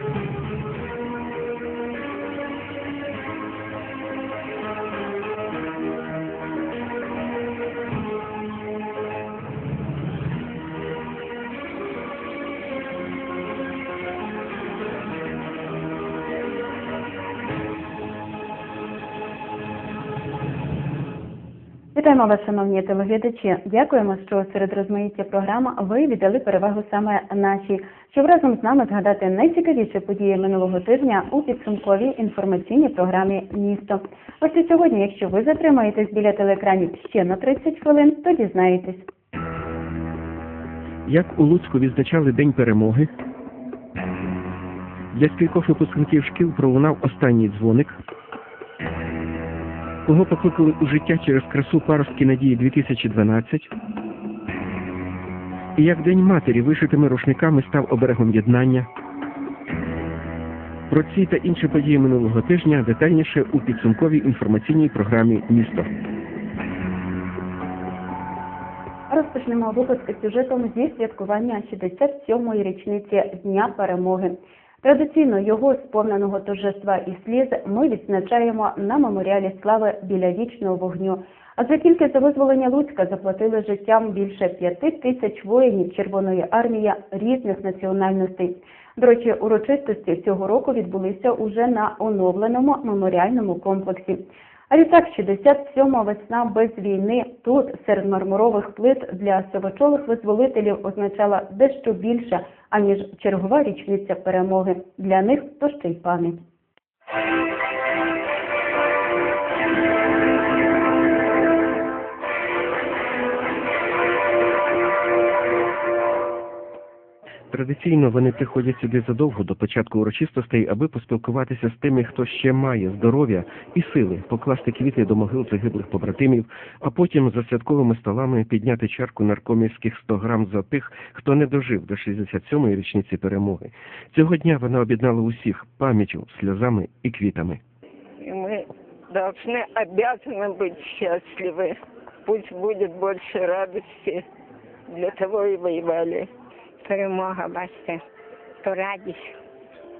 Thank you. Вітаємо вас, шановні телеглядачі. Дякуємо, що серед розмаїття програм ви віддали перевагу саме нашій, щоб разом з нами згадати найцікавіші події минулого тижня у підсумковій інформаційній програмі Місто. Ось і сьогодні, якщо ви затримаєтесь біля телеекранів ще на 30 хвилин, то дізнаєтесь. Як у Луцьку відзначали День перемоги? Для скількох випускників шкіл пролунав останній дзвоник. Кого покликали у життя через красу паростки надії 2012? І як День матері вишитими рушниками став оберегом єднання? Про ці та інші події минулого тижня детальніше у підсумковій інформаційній програмі Місто. Розпочнемо випуск сюжетом зі святкування 67-ї річниці Дня перемоги. Традиційно його сповненого торжества і сліз ми відзначаємо на меморіалі слави біля вічного вогню. Адже тільки за визволення Луцька заплатили життям більше п'яти тисяч воїнів Червоної армії різних національностей. До речі, урочистості цього року відбулися уже на оновленому меморіальному комплексі. А відтак 67-ма весна без війни тут серед мармурових плит для сивочолих визволителів означала дещо більше, аніж чергова річниця перемоги. Для них то ще й пам'ять. Традиційно вони приходять сюди задовго до початку урочистостей, аби поспілкуватися з тими, хто ще має здоров'я і сили, покласти квіти до могил загиблих побратимів, а потім за святковими столами підняти чарку наркомівських 100 грам за тих, хто не дожив до 67-ї річниці перемоги. Цього дня вона об'єднала усіх пам'яттю, сльозами і квітами. И мы должны, обязаны быть счастливы. Пусть будет больше радости. Для того и воевали. перемога, бачите, то радість.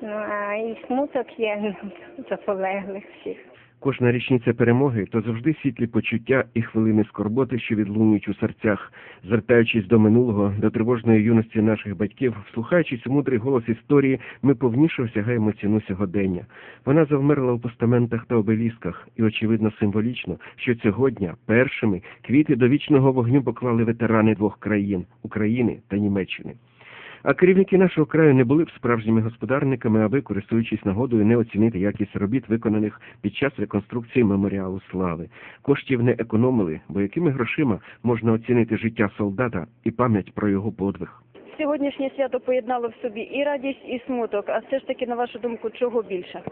Ну, а і смуток є за полеглих всіх. Кожна річниця перемоги то завжди світлі почуття і хвилини скорботи, що відлунюють у серцях, звертаючись до минулого, до тривожної юності наших батьків, вслухаючись у мудрий голос історії, ми повніше осягаємо ціну сьогодення. Вона завмерла у постаментах та обелісках, і очевидно символічно, що цього дня першими квіти до вічного вогню поклали ветерани двох країн України та Німеччини. А керівники нашого краю не були б справжніми господарниками, аби, користуючись нагодою, не оцінити якість робіт, виконаних під час реконструкції меморіалу слави. Коштів не економили, бо якими грошима можна оцінити життя солдата і пам'ять про його подвиг. Сьогоднішнє свято поєднало в собі і радість, і смуток. А все ж таки, на вашу думку, чого більше?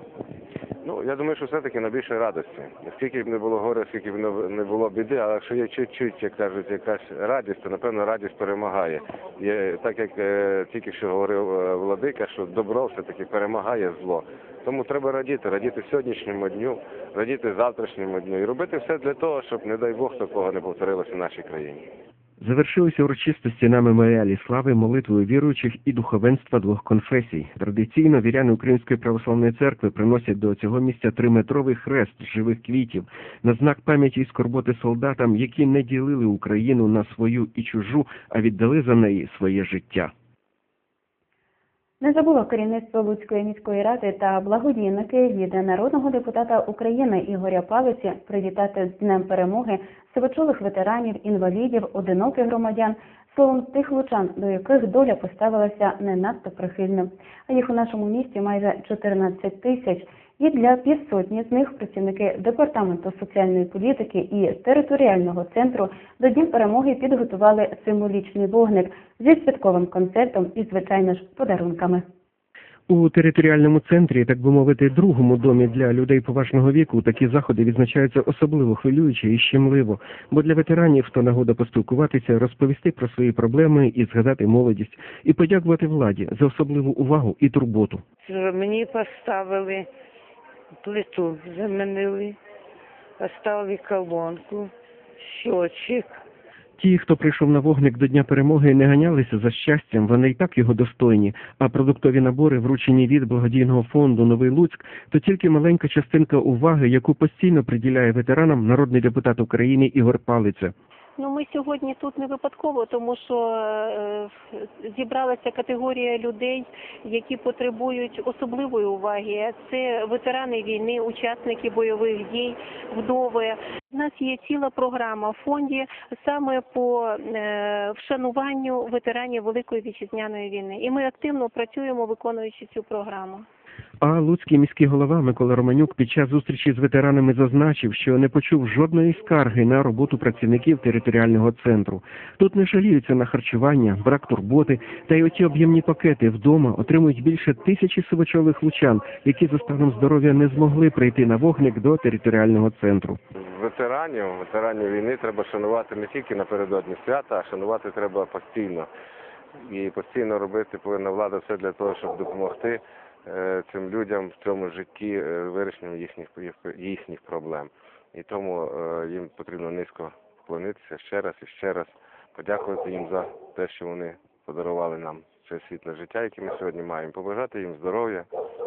Ну, я думаю, що все-таки на більше радості. Скільки б не було горя, скільки б не- було біди, але якщо є чуть-чуть, як кажуть, якась радість, то напевно радість перемагає. Є, так як е, тільки що говорив е, владика, що добро все-таки перемагає зло. Тому треба радіти, радіти сьогоднішньому дню, радіти завтрашньому дню і робити все для того, щоб, не дай Бог, такого не повторилося в нашій країні. Завершилися урочистості на меморіалі слави молитвою віруючих і духовенства двох конфесій. Традиційно віряни Української православної церкви приносять до цього місця триметровий хрест живих квітів на знак пам'яті і скорботи солдатам, які не ділили Україну на свою і чужу, а віддали за неї своє життя. Не забуло керівництво Луцької міської ради та благодійники від народного депутата України Ігоря Павиці привітати з Днем перемоги сивочолих ветеранів, інвалідів, одиноких громадян, словом тих лучан, до яких доля поставилася не надто прихильно. А їх у нашому місті майже 14 тисяч. І для півсотні з них працівники департаменту соціальної політики і територіального центру до Дня перемоги підготували символічний вогник зі святковим концертом і, звичайно ж, подарунками. У територіальному центрі, так би мовити, другому домі для людей поважного віку, такі заходи відзначаються особливо хвилююче і щемливо, бо для ветеранів то нагода поспілкуватися, розповісти про свої проблеми і згадати молодість, і подякувати владі за особливу увагу і турботу. Мені поставили плиту, замінили, поставили колонку, щочик, Ті, хто прийшов на вогник до Дня перемоги, не ганялися за щастям, вони і так його достойні. А продуктові набори, вручені від благодійного фонду Новий Луцьк, то тільки маленька частинка уваги, яку постійно приділяє ветеранам народний депутат України Ігор Палиця. Ну, ми сьогодні тут не випадково, тому що е, зібралася категорія людей, які потребують особливої уваги. Це ветерани війни, учасники бойових дій, вдови. У нас є ціла програма в фонді саме по е, вшануванню ветеранів Великої вітчизняної війни. І ми активно працюємо, виконуючи цю програму. А луцький міський голова Микола Романюк під час зустрічі з ветеранами зазначив, що не почув жодної скарги на роботу працівників територіального центру. Тут не жаліються на харчування, брак турботи, та й оті об'ємні пакети вдома отримують більше тисячі сивочолих лучан, які за станом здоров'я не змогли прийти на вогник до територіального центру. Ветеранів, ветеранів війни треба шанувати не тільки напередодні свята, а шанувати треба постійно. І постійно робити повинна влада все для того, щоб допомогти цим людям в цьому житті е, вирішенню їхніх їхніх проблем. І тому е, їм потрібно низько вклонитися ще раз і ще раз, подякувати їм за те, що вони подарували нам це світле життя, яке ми сьогодні маємо. Побажати їм здоров'я,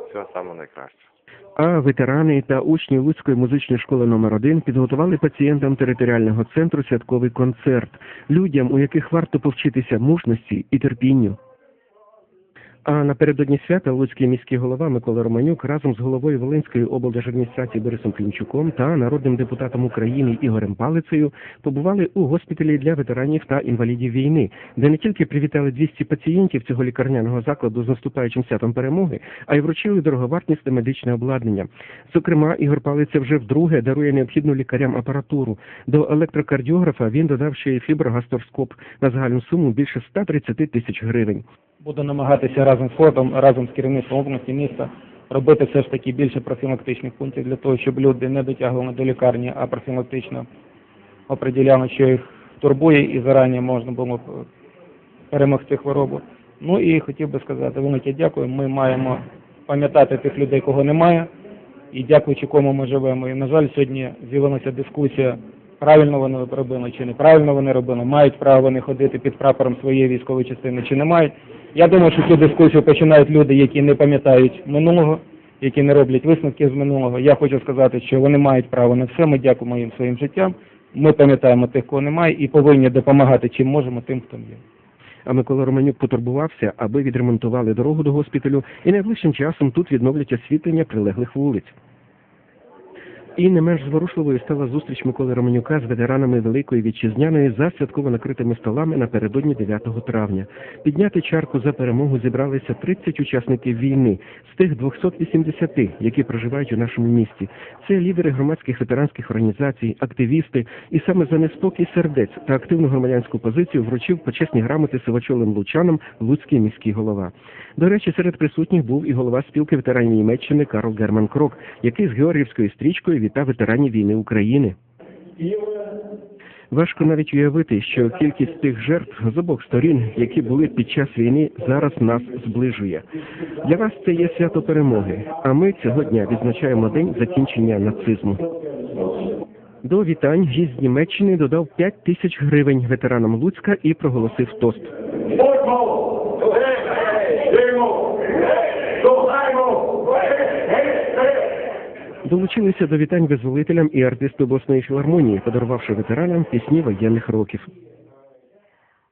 всього самого найкращого. А ветерани та учні Луцької музичної школи номер 1 підготували пацієнтам територіального центру святковий концерт, людям, у яких варто повчитися мужності і терпінню. А напередодні свята Луцький міський голова Микола Романюк разом з головою Волинської облдержадміністрації Борисом Клімчуком та народним депутатом України Ігорем Палицею побували у госпіталі для ветеранів та інвалідів війни, де не тільки привітали 200 пацієнтів цього лікарняного закладу з наступаючим святом перемоги, а й вручили дороговартісне медичне обладнання. Зокрема, Ігор Палиця вже вдруге дарує необхідну лікарям апаратуру. До електрокардіографа він додав ще й фіброгасторскоп на загальну суму більше 130 тисяч гривень. Буду намагатися разом з фондом, разом з керівництвом області міста робити все ж таки більше профілактичних пунктів для того, щоб люди не дотягували до лікарні, а профілактично оприділяли, що їх турбує, і зарані можна було б перемогти хворобу. Ну і хотів би сказати велике дякую. Ми маємо пам'ятати тих людей, кого немає, і дякуючи кому ми живемо. І на жаль, сьогодні з'явилася дискусія. Правильно вони робили чи неправильно вони робили, мають право вони ходити під прапором своєї військової частини чи не мають. Я думаю, що цю дискусію починають люди, які не пам'ятають минулого, які не роблять висновки з минулого. Я хочу сказати, що вони мають право на все. Ми дякуємо їм своїм життям. Ми пам'ятаємо тих, кого немає, і повинні допомагати чим можемо тим, хто є. А Микола Романюк потурбувався, аби відремонтували дорогу до госпіталю, і найближчим часом тут відновлять освітлення прилеглих вулиць. І не менш зворушливою стала зустріч Миколи Романюка з ветеранами Великої Вітчизняної за святково накритими столами напередодні 9 травня. Підняти чарку за перемогу зібралися 30 учасників війни з тих 280, які проживають у нашому місті. Це лідери громадських ветеранських організацій, активісти, і саме за неспокій сердець та активну громадянську позицію вручив почесні грамоти сивочолим лучанам Луцький міський голова. До речі, серед присутніх був і голова спілки ветеранів Німеччини Карл Герман Крок, який з Георгіївською стрічкою вітав ветеранів війни України. Важко навіть уявити, що кількість тих жертв з обох сторін, які були під час війни, зараз нас зближує. Для вас це є свято перемоги. А ми цього дня відзначаємо день закінчення нацизму. До вітань гість Німеччини додав 5 тисяч гривень ветеранам Луцька і проголосив тост. Долучилися до вітань визволителям і артисти обласної філармонії, подарувавши ветеранам пісні воєнних років.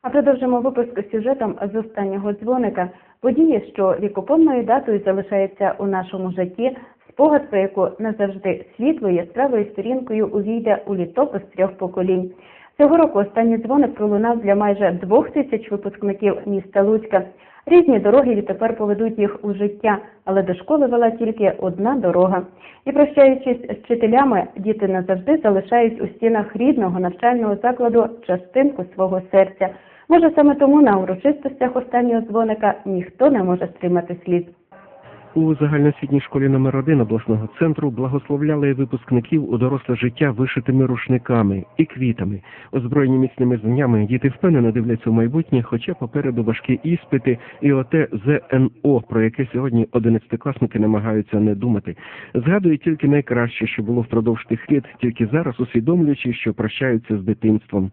А продовжимо випуск сюжетом з останнього дзвоника. Події, що вікопомною датою залишається у нашому житті, спогад про яку назавжди світлою яскравою сторінкою увійде у літопис трьох поколінь. Цього року останній дзвоник пролунав для майже двох тисяч випускників міста Луцька. Різні дороги відтепер поведуть їх у життя, але до школи вела тільки одна дорога. І прощаючись з вчителями, діти назавжди залишають у стінах рідного навчального закладу частинку свого серця. Може, саме тому на урочистостях останнього дзвоника ніхто не може стримати сліз. У загальноосвітній школі номер 1 обласного центру благословляли випускників у доросле життя вишитими рушниками і квітами. Озброєні міцними знаннями діти впевнено дивляться у майбутнє, хоча попереду важкі іспити і оте ЗНО, про яке сьогодні одинадцятикласники намагаються не думати. Згадують тільки найкраще, що було впродовж тих літ, тільки зараз усвідомлюючи, що прощаються з дитинством.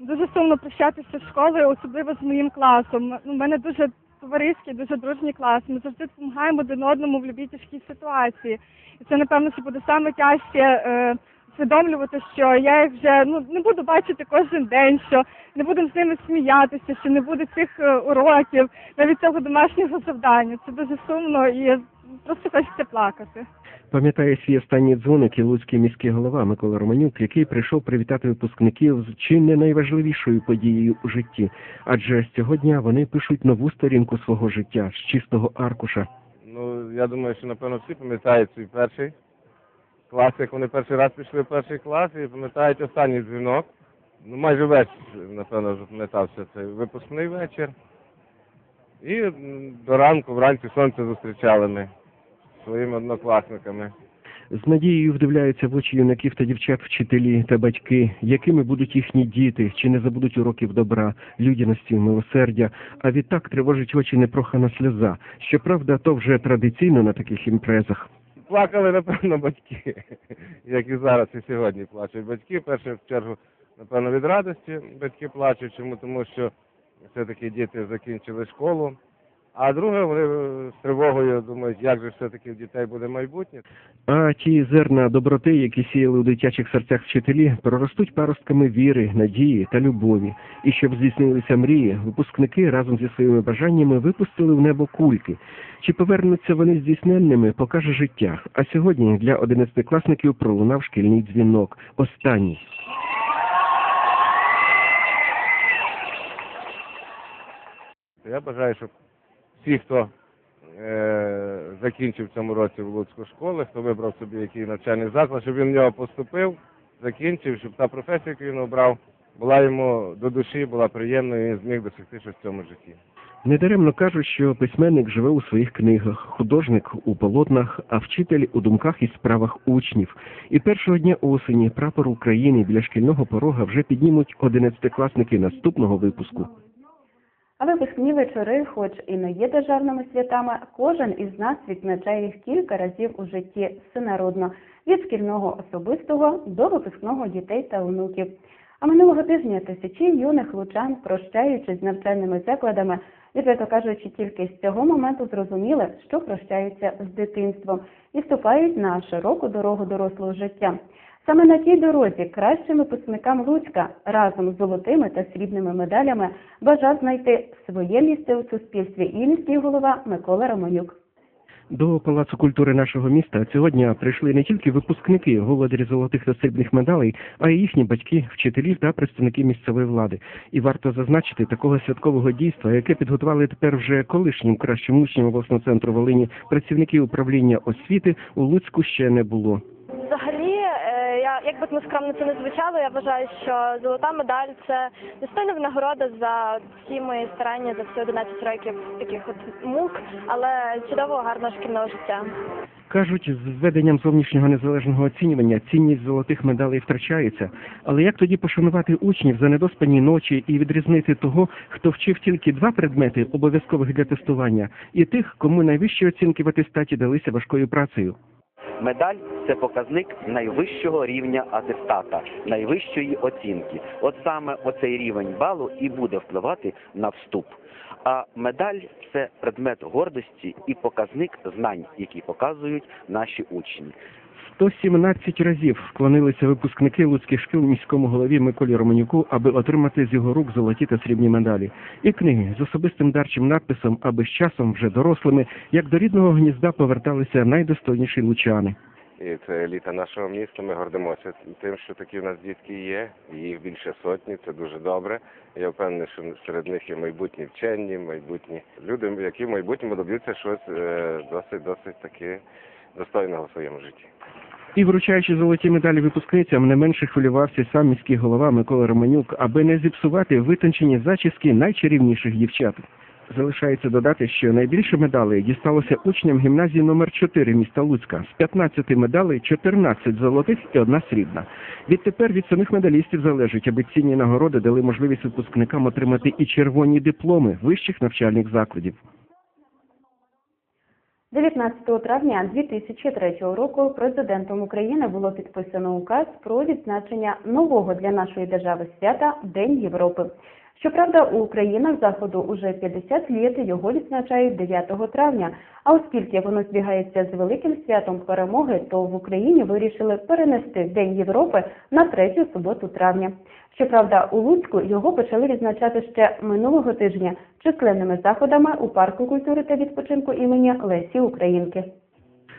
Дуже сумно прощатися з школою, особливо з моїм класом. У мене дуже товариський, дуже дружній клас. Ми завжди допомагаємо один одному в будь-якій тяжкій ситуації. І це, напевно, що буде саме тяжче е, усвідомлювати, що я їх вже ну не буду бачити кожен день, що не будемо з ними сміятися, що не буде цих е, уроків, навіть цього домашнього завдання. Це дуже сумно і просто хочеться плакати. Пам'ятає свій останній дзвоник і луцький міський голова Микола Романюк, який прийшов привітати випускників з чи не найважливішою подією у житті, адже з цього дня вони пишуть нову сторінку свого життя з чистого аркуша. Ну, я думаю, що напевно всі пам'ятають свій перший клас, як вони перший раз пішли в перший клас і пам'ятають останній дзвінок. Ну, майже весь, напевно, запам'ятався цей випускний вечір. І до ранку, вранці сонце зустрічали ми своїми однокласниками. З надією вдивляються в очі юнаків та дівчат вчителі та батьки, якими будуть їхні діти, чи не забудуть уроків добра, людяності, милосердя. А відтак тривожить очі непрохана сльоза. Щоправда, то вже традиційно на таких імпрезах. Плакали, напевно, батьки, як і зараз, і сьогодні плачуть батьки. Перше в чергу, напевно, від радості батьки плачуть, чому тому що все-таки діти закінчили школу. А друге, вони з тривогою думають, як же все-таки в дітей буде майбутнє. А ті зерна доброти, які сіяли у дитячих серцях вчителі, проростуть паростками віри, надії та любові. І щоб здійснилися мрії, випускники разом зі своїми бажаннями випустили в небо кульки. Чи повернуться вони здійсненними, покаже життя. А сьогодні для одинадцятикласників пролунав шкільний дзвінок. Останній. Я бажаю, щоб всі, хто е, закінчив цьому році в Луцьку школу, хто вибрав собі який навчальний заклад, щоб він в нього поступив, закінчив, щоб та професія, яку він обрав, була йому до душі, була приємною і він зміг досягти щось в цьому житті. Недаремно кажуть, що письменник живе у своїх книгах, художник у полотнах, а вчитель у думках і справах учнів. І першого дня осені прапор України біля шкільного порога вже піднімуть одинадцятикласники наступного випуску. А випускні вечори, хоч і не є державними святами, кожен із нас відзначає їх кілька разів у житті всенародно, від шкільного особистого до випускного дітей та онуків. А минулого тижня тисячі юних лучан, прощаючись з навчальними закладами, відверто кажучи, тільки з цього моменту зрозуміли, що прощаються з дитинством і вступають на широку дорогу дорослого життя. Саме на тій дорозі кращим випускникам Луцька разом з золотими та срібними медалями бажав знайти своє місце у суспільстві і міський голова Микола Романюк. До Палацу культури нашого міста цього дня прийшли не тільки випускники володарі золотих та срібних медалей, а й їхні батьки, вчителі та представники місцевої влади. І варто зазначити такого святкового дійства, яке підготували тепер вже колишнім кращим учням обласного центру Волині працівники управління освіти у Луцьку ще не було. Як би ми це не звучало, я вважаю, що золота медаль це достойна винагорода за всі мої старання за всі 11 років таких от мук, але чудового гарного шкільного життя. Кажуть, з введенням зовнішнього незалежного оцінювання цінність золотих медалей втрачається. Але як тоді пошанувати учнів за недоспані ночі і відрізнити того, хто вчив тільки два предмети, обов'язкових для тестування, і тих, кому найвищі оцінки в атестаті далися важкою працею? Медаль це показник найвищого рівня атестата, найвищої оцінки. От саме оцей рівень балу і буде впливати на вступ. А медаль це предмет гордості і показник знань, які показують наші учні. 117 разів вклонилися випускники луцьких шкіл міському голові Миколі Романюку, аби отримати з його рук золоті та срібні медалі. І книги з особистим дарчим надписом, аби з часом вже дорослими, як до рідного гнізда поверталися найдостойніші лучани. І це еліта нашого міста. Ми гордимося тим, що такі в нас дітки є. Їх більше сотні, це дуже добре. Я впевнений, що серед них є майбутні вчені, майбутні люди, які в майбутньому доб'ються щось е, досить, досить таки достойного в своєму житті. І вручаючи золоті медалі випускницям, не менше хвилювався сам міський голова Микола Романюк, аби не зіпсувати витончені зачіски найчарівніших дівчат. Залишається додати, що найбільше медалей дісталося учням гімназії номер 4 міста Луцька. З 15 медалей 14 золотих і одна срібна. Відтепер від самих медалістів залежить, аби цінні нагороди дали можливість випускникам отримати і червоні дипломи вищих навчальних закладів. 19 травня 2003 року президентом України було підписано указ про відзначення нового для нашої держави свята День Європи. Щоправда, у країнах Заходу уже 50 літ його відзначають 9 травня. А оскільки воно збігається з великим святом перемоги, то в Україні вирішили перенести День Європи на третю суботу травня. Щоправда, у Луцьку його почали відзначати ще минулого тижня численними заходами у парку культури та відпочинку імені Лесі Українки.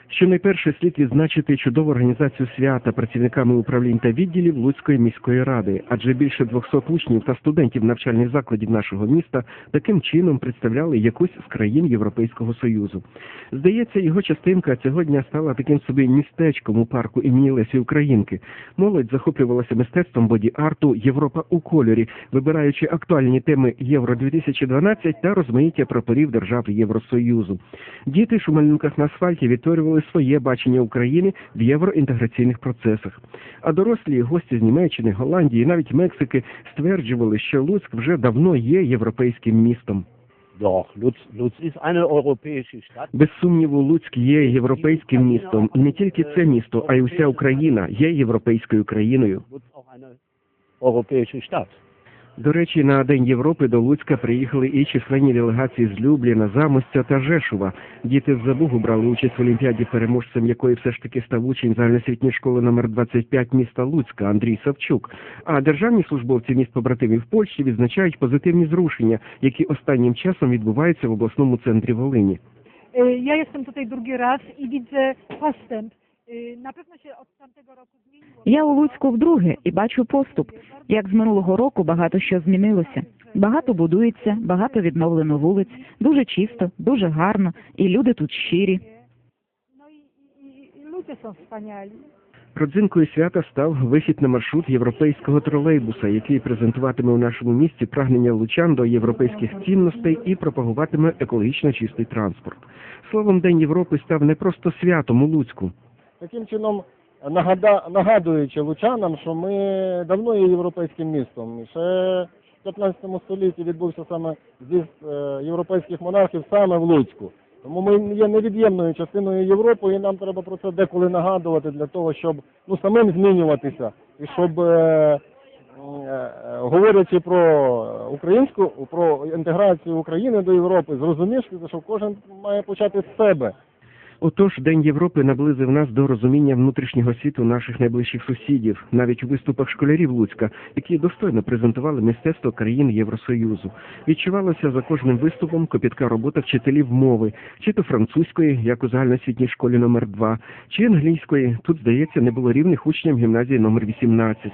Що найперше слід відзначити чудову організацію свята працівниками управлінь та відділів Луцької міської ради, адже більше 200 учнів та студентів навчальних закладів нашого міста таким чином представляли якусь з країн Європейського Союзу. Здається, його частинка цього дня стала таким собі містечком у парку імені Лесі Українки. Молодь захоплювалася мистецтвом боді-арту Європа у кольорі, вибираючи актуальні теми Євро 2012 та розмаїття прапорів держав Євросоюзу. Діти ж у малюнках на асфальті відтворювали своє бачення України в євроінтеграційних процесах. А дорослі гості з Німеччини, Голландії, навіть Мексики стверджували, що Луцьк вже давно є європейським містом. Без сумніву, Луцьк є європейським містом, і не тільки це місто, а й уся Україна є європейською країною. До речі, на День Європи до Луцька приїхали і численні делегації з Любліна, Замостя та Жешува. Діти з Забугу брали участь в Олімпіаді, переможцем якої все ж таки став учень загальноосвітньої школи номер 25 міста Луцька Андрій Савчук. А державні службовці міст побратимів Польщі відзначають позитивні зрушення, які останнім часом відбуваються в обласному центрі Волині. Y, Ja jestem tutaj drugi raz i widzę postęp. Na pewno się od tamtego roku zmieniło. Я у Луцьку вдруге і бачу поступ. Як з минулого року багато що змінилося. Багато будується, багато відновлено вулиць, дуже чисто, дуже гарно, і люди тут щирі. Są wspaniali. Родзинкою свята став вихід на маршрут європейського тролейбуса, який презентуватиме у нашому місті прагнення лучан до європейських цінностей і пропагуватиме екологічно чистий транспорт. Словом, День Європи став не просто святом у Луцьку. Таким чином нагада, нагадуючи лучанам, що ми давно є європейським містом. Ще в 15 столітті відбувся саме з'їзд е, європейських монархів саме в Луцьку. Тому ми є невід'ємною частиною Європи, і нам треба про це деколи нагадувати для того, щоб ну самим змінюватися, і щоб е, е, говорячи про українську, про інтеграцію України до Європи, зрозумієш, що кожен має почати з себе. Отож, День Європи наблизив нас до розуміння внутрішнього світу наших найближчих сусідів, навіть у виступах школярів Луцька, які достойно презентували мистецтво країн Євросоюзу. Відчувалося за кожним виступом копітка робота вчителів мови, чи то французької, як у загальноосвітній школі номер 2 чи англійської. Тут, здається, не було рівних учням гімназії номер 18.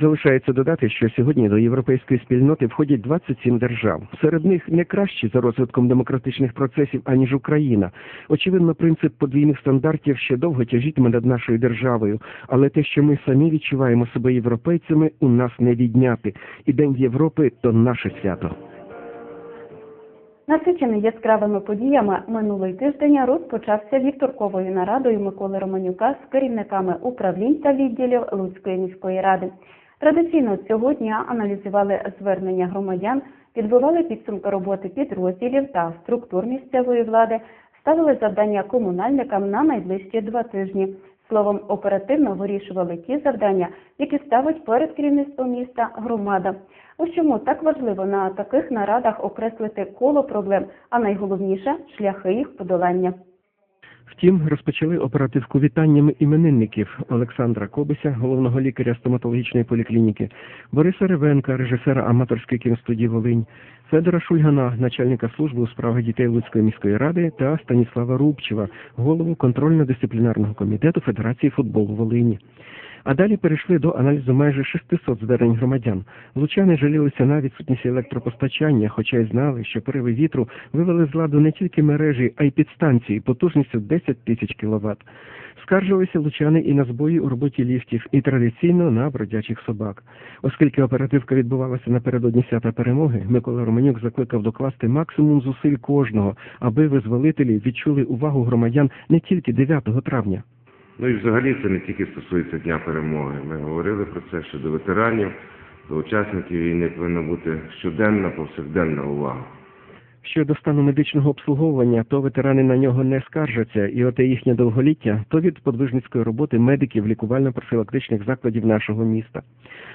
Залишається додати, що сьогодні до європейської спільноти входять 27 держав. Серед них не кращі за розвитком демократичних процесів аніж Україна. Очевидно, принцип подвійних стандартів ще довго тяжітиме над нашою державою, але те, що ми самі відчуваємо себе європейцями, у нас не відняти. І День Європи то наше свято. Насичений яскравими подіями минулий тиждень розпочався вівторковою нарадою Миколи Романюка з керівниками управлінь та відділів Луцької міської ради. Традиційно цього дня аналізували звернення громадян, підбивали підсумки роботи підрозділів та структур місцевої влади, ставили завдання комунальникам на найближчі два тижні. Словом, оперативно вирішували ті завдання, які ставить перед керівництвом міста громада. Ось чому так важливо на таких нарадах окреслити коло проблем, а найголовніше шляхи їх подолання. Втім, розпочали оперативку вітаннями іменинників Олександра Кобися, головного лікаря стоматологічної поліклініки, Бориса Ревенка, режисера аматорської кіностудії Волинь, Федора Шульгана, начальника служби у справах дітей Луцької міської ради та Станіслава Рубчева, голову контрольно-дисциплінарного комітету Федерації футболу Волині. А далі перейшли до аналізу майже 600 звернень громадян. Лучани жалілися на відсутність електропостачання, хоча й знали, що пориви вітру вивели з ладу не тільки мережі, а й підстанції потужністю 10 тисяч кіловат. Скаржилися лучани і на збої у роботі ліфтів, і традиційно на бродячих собак. Оскільки оперативка відбувалася напередодні свята перемоги, Микола Романюк закликав докласти максимум зусиль кожного, аби визволителі відчули увагу громадян не тільки 9 травня. Ну і взагалі це не тільки стосується Дня перемоги. Ми говорили про це щодо ветеранів. до учасників війни повинна бути щоденна, повсякденна увага. Щодо стану медичного обслуговування, то ветерани на нього не скаржаться, і оте їхнє довголіття, то від подвижницької роботи медиків лікувально-профілактичних закладів нашого міста.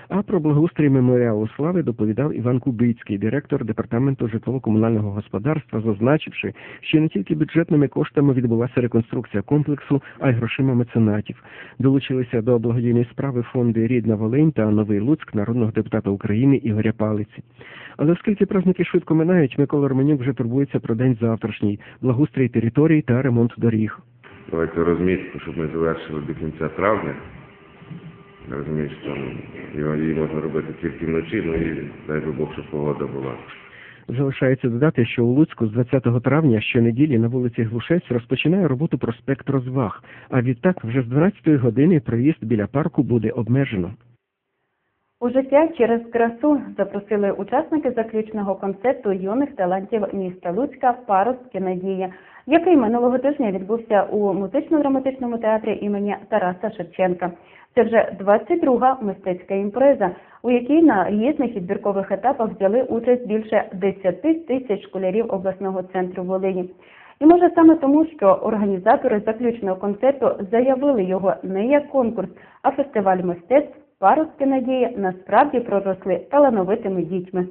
А про благоустрій меморіалу слави доповідав Іван Кубицький, директор департаменту житлово-комунального господарства, зазначивши, що не тільки бюджетними коштами відбулася реконструкція комплексу, а й грошима меценатів. Долучилися до благодійної справи фонди Рідна Волинь та Новий Луцьк народного депутата України Ігоря Палиці. Але оскільки праздники швидко минають, Микола Романюк вже турбується про день завтрашній, благоустрій територій та ремонт доріг. Давайте розмітку, щоб ми завершили до кінця травня. Я розумію, що там його- її можна робити тільки вночі, ну і дай би Бог, щоб погода була. Залишається додати, що у Луцьку з 20 травня щонеділі на вулиці Глушець розпочинає роботу проспект розваг, а відтак вже з 12 години проїзд біля парку буде обмежено. У життя через красу запросили учасники заключного концерту юних талантів міста Луцька Паростки Надія, який минулого тижня відбувся у музично-драматичному театрі імені Тараса Шевченка. Це вже 22-га мистецька імпреза, у якій на різних відбіркових етапах взяли участь більше 10 тисяч школярів обласного центру Волині. І може саме тому, що організатори заключного концерту заявили його не як конкурс, а фестиваль мистецтв паростки надії насправді проросли талановитими дітьми.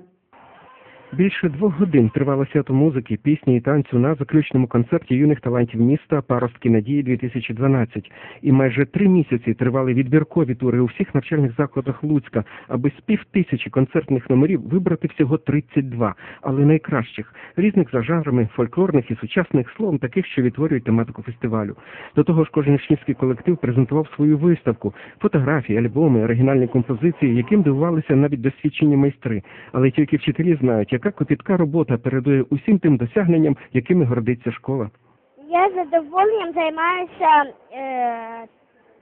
Більше двох годин тривало свято музики, пісні і танцю на заключному концерті юних талантів міста Паростки надії 2012 І майже три місяці тривали відбіркові тури у всіх навчальних закладах Луцька, аби з пів тисячі концертних номерів вибрати всього 32, але найкращих різних за жанрами, фольклорних і сучасних словом, таких, що відтворюють тематику фестивалю. До того ж, кожен учнівський колектив презентував свою виставку, фотографії, альбоми, оригінальні композиції, яким дивувалися навіть досвідчені майстри. Але тільки вчителі знають, яка копітка робота передує усім тим досягненням, якими гордиться школа. Я з задоволенням займаюся е,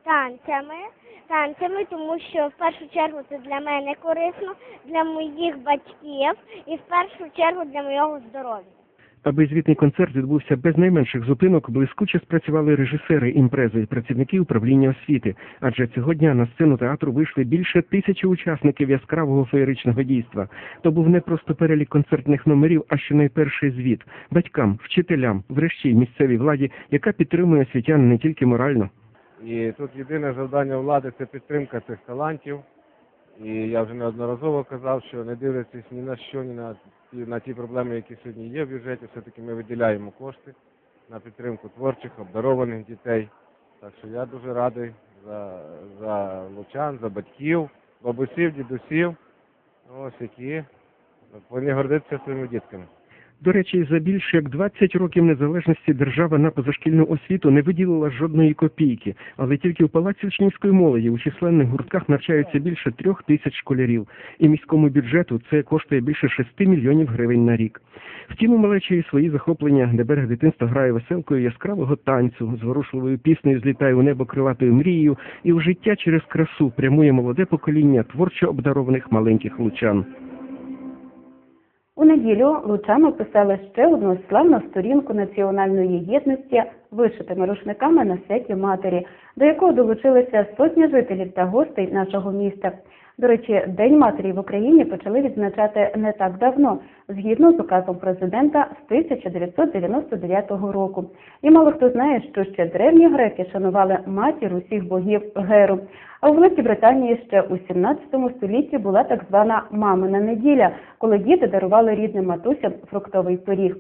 танцями, танцями, тому що в першу чергу це для мене корисно, для моїх батьків і в першу чергу для моєго здоров'я. Аби звітний концерт відбувся без найменших зупинок, блискуче спрацювали режисери імпрези і працівники управління освіти. Адже цього дня на сцену театру вийшли більше тисячі учасників яскравого феєричного дійства. То був не просто перелік концертних номерів, а ще найперший звіт батькам, вчителям, врешті місцевій владі, яка підтримує освітян не тільки морально. І тут єдине завдання влади це підтримка цих талантів. І я вже неодноразово казав, що не дивлячись ні на що, ні на ті, на ті проблеми, які сьогодні є в бюджеті, все-таки ми виділяємо кошти на підтримку творчих, обдарованих дітей. Так що я дуже радий за, за лучан, за батьків, бабусів, дідусів, ось які повинні гордитися своїми дітками. До речі, за більше як 20 років незалежності держава на позашкільну освіту не виділила жодної копійки, але тільки в палаці учнівської молоді у численних гуртках навчаються більше трьох тисяч школярів, і міському бюджету це коштує більше 6 мільйонів гривень на рік. Втім, у малечі свої захоплення, де берег дитинства грає веселкою яскравого танцю, зворушливою піснею злітає у небо крилатою мрією, і в життя через красу прямує молоде покоління творчо обдарованих маленьких лучан. У неділю лучани писали ще одну славну сторінку національної єдності вишитими рушниками на святі матері, до якого долучилися сотні жителів та гостей нашого міста. До речі, День матері в Україні почали відзначати не так давно, згідно з указом президента з 1999 року. І мало хто знає, що ще древні греки шанували матір усіх богів Геру. А у Великій Британії ще у 17 столітті була так звана мамина неділя, коли діти дарували рідним матусям фруктовий пиріг.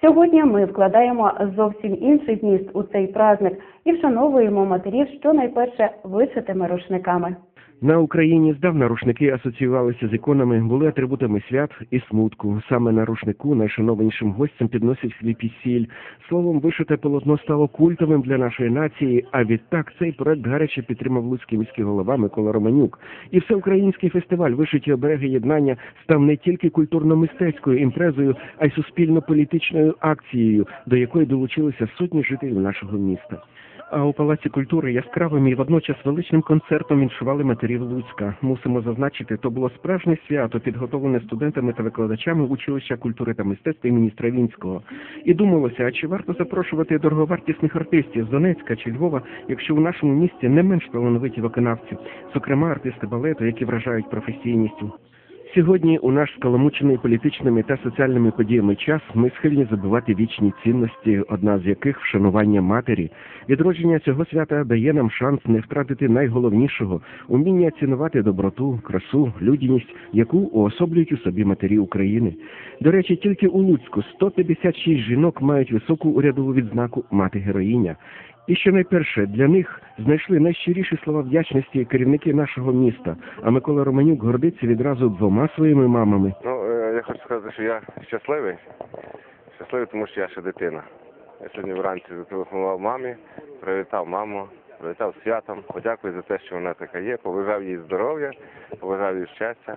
Сьогодні ми вкладаємо зовсім інший зміст у цей праздник і вшановуємо матерів, що найперше вишитими рушниками. На Україні здавна рушники асоціювалися з іконами, були атрибутами свят і смутку. Саме на рушнику найшанованішим гостям підносять хліб і сіль. Словом, вишите полотно стало культовим для нашої нації. А відтак цей проект гаряче підтримав Луцький міський голова Микола Романюк. І всеукраїнський фестиваль Вишиті обереги єднання став не тільки культурно-мистецькою імпрезою, а й суспільно-політичною акцією, до якої долучилися сотні жителів нашого міста. А у Палаці культури яскравим і водночас величним концертом віншували матерів Луцька. Мусимо зазначити, то було справжнє свято, підготовлене студентами та викладачами училища культури та мистецтв імені Стравінського. І думалося, а чи варто запрошувати дороговартісних артистів з Донецька чи Львова, якщо у нашому місті не менш талановиті виконавці, зокрема артисти балету, які вражають професійністю. Сьогодні у наш скаламучений політичними та соціальними подіями час ми схильні забувати вічні цінності, одна з яких вшанування матері. Відродження цього свята дає нам шанс не втратити найголовнішого уміння цінувати доброту, красу, людяність, яку уособлюють у собі матері України. До речі, тільки у Луцьку 156 жінок мають високу урядову відзнаку мати героїня. І що найперше для них знайшли найщиріші слова вдячності керівники нашого міста. А Микола Романюк гордиться відразу двома своїми мамами. Ну, е, я хочу сказати, що я щасливий. Щасливий, тому що я ще дитина. Я сьогодні вранці зателефонував мамі, привітав маму, привітав святом, подякую за те, що вона така є, побажав їй здоров'я, побажав їй щастя.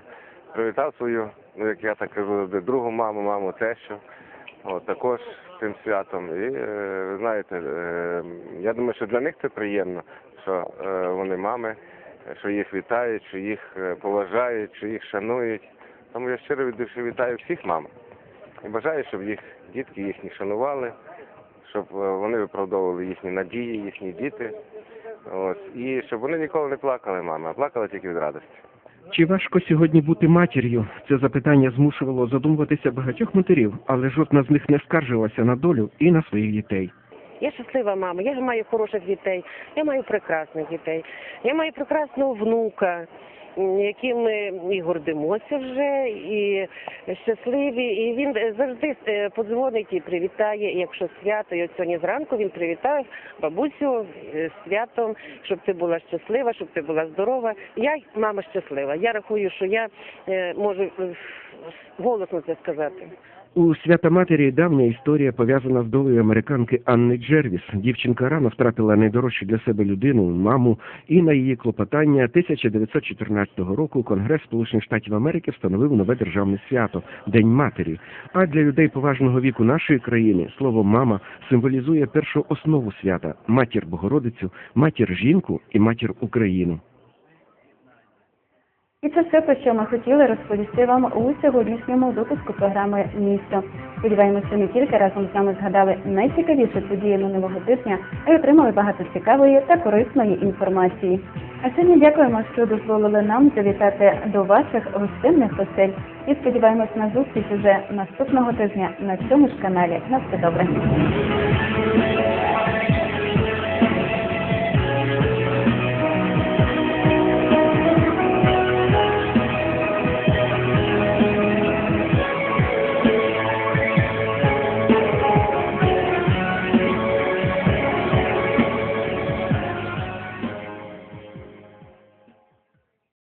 Привітав свою, ну як я так кажу, другу маму, маму тещу. От, також цим святом. І е, ви знаєте, е, я думаю, що для них це приємно, що е, вони мами, що їх вітають, що їх поважають, що їх шанують. Тому я щиро від душі вітаю всіх мам і бажаю, щоб їх дітки їхні шанували, щоб вони виправдовували їхні надії, їхні діти. Ось, і щоб вони ніколи не плакали, мами, а плакали тільки від радості. Чи важко сьогодні бути матір'ю? Це запитання змушувало задумуватися багатьох матерів, але жодна з них не скаржилася на долю і на своїх дітей. Я щаслива мама, я маю хороших дітей, я маю прекрасних дітей, я маю прекрасного внука, яким ми і гордимося вже, і щасливі. І він завжди е, подзвонить і привітає. Якщо свято, і от сьогодні зранку він привітав бабусю е, святом, щоб ти була щаслива, щоб ти була здорова. Я мама щаслива. Я рахую, що я е, можу голосно це сказати. У свята матері давня історія пов'язана з долею американки Анни Джервіс. Дівчинка рано втратила найдорожчу для себе людину, маму, і на її клопотання 1914 року Конгрес Сполучених Штатів Америки встановив нове державне свято День матері. А для людей поважного віку нашої країни слово мама символізує першу основу свята матір Богородицю, матір жінку і матір Україну. І це все, про що ми хотіли розповісти вам у сьогоднішньому випуску програми Місто. Сподіваємося, не тільки разом з нами згадали найцікавіші події минулого тижня, й отримали багато цікавої та корисної інформації. А сьогодні дякуємо, що дозволили нам завітати до ваших гостинних осель. І сподіваємось на зустріч уже наступного тижня на цьому ж каналі. На все добре.